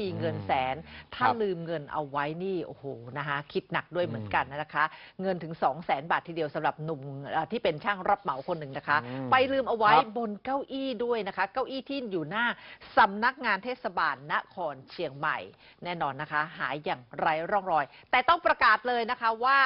มีเงินแสน ถ้าครับลืมเงินเอาไว้นี่โอ้โหนะคะคิดหนักด้วยเหมือนกันนะคะ เงินถึง 2 0 0แสนบาททีเดียวสำหรับหนุ่มเอ่อที่เป็นช่างรับเหมาคนหนึ่งนะคะอืมไปลืมเอาไว้ครับบนเก้าอี้ด้วยนะคะ เก้าอี้ที่อยู่หน้าสำนักงานเทศบาลนครเชียงใหม่ แน่นอนนะคะ หายอย่างไร้ร่องรอย แต่ต้องประกาศเลยนะคะว่า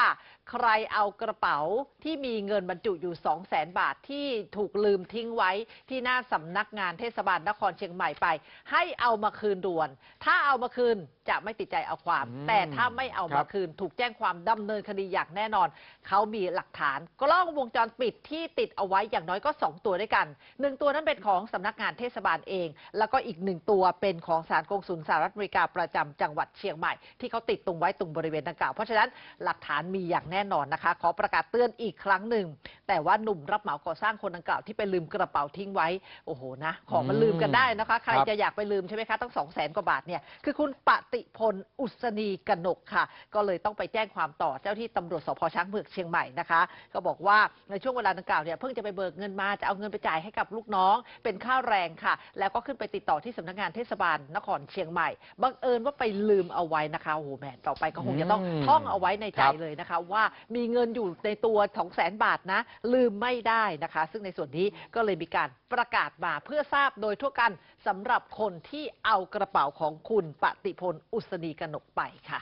ใครเอากระเป๋าที่มีเงินบรรจุอยู่ 2 0 0แสนบาทที่ถูกลืมทิ้งไว้ที่หน้าสำนักงานเทศบาลนครเชียงใหม่ไป ให้เอามาคืนด่วน ถ้าเอามาคืนจะไม่ติดใจเอาความ อืมแต่ถ้าไม่เอาครัมาบ คืน ถูกแจ้งความดำเนินคดีอย่างแน่นอน เขามีหลักฐาน กล้องวงจรปิดที่ติดเอาไว้อย่างน้อยก็ 2 ตัวด้วยกันหนึ่งตัวนั้นเป็นของสำนักงานเทศบาลเอง แล้วก็อีกหนึ่งตัวเป็นของสารกงสุลสหรัฐอเมริกาประจำจังหวัดเชียงใหม่ ที่เขาติดตรงไว้ตรงบริเวณดังกล่าวเพราะฉะนั้นหลักฐานมีอย่างแน่นอนนะคะ ขอประกาศเตือนอีกครั้งหนึ่ง แต่ว่าหนุ่มรับเหมาก่อสร้างคนดังกล่าวที่ไปลืมกระเป๋าทิ้งไว้โอ้โหนะ ของมันลืมกันได้นะคะ ใครครับ จะอยากไปลืมใช่ไหมคะตั้งสองแสนกว่าบาทเนี่ยคือคุณปฏิพลอุศนีกนกค่ะ ก็เลยต้องไปแจ้งความต่อเจ้าที่ตำรวจสพช้างเผือกเชียงใหม่นะคะก็บอกว่าในช่วงเวลาดังกล่าวเนี่ยเพิ่งจะไปเบิกเงินมาจะเอาเงินไปจ่ายให้กับลูกน้อง เป็นค่าแรงค่ะ แล้วก็ขึ้นไปติดต่อที่สำนักงานเทศบาลนครเชียงใหม่บังเอิญว่าไปลืมเอาไว้นะคะโอ้โหแหมต่อไปก็คงจะต้องอืมท่องเอาไว้ในใจครับเลยนะคะ ว่ามีเงินอยู่ในตัว2 0 0แสนบาทนะ ลืมไม่ได้นะคะ ซึ่งในส่วนนี้ก็เลยมีการประกาศมาเพื่อทราบโดยทั่วกันสำหรับคนที่เอากระเป๋าของคุณปฏิพลอุศนีกนกไปค่ะ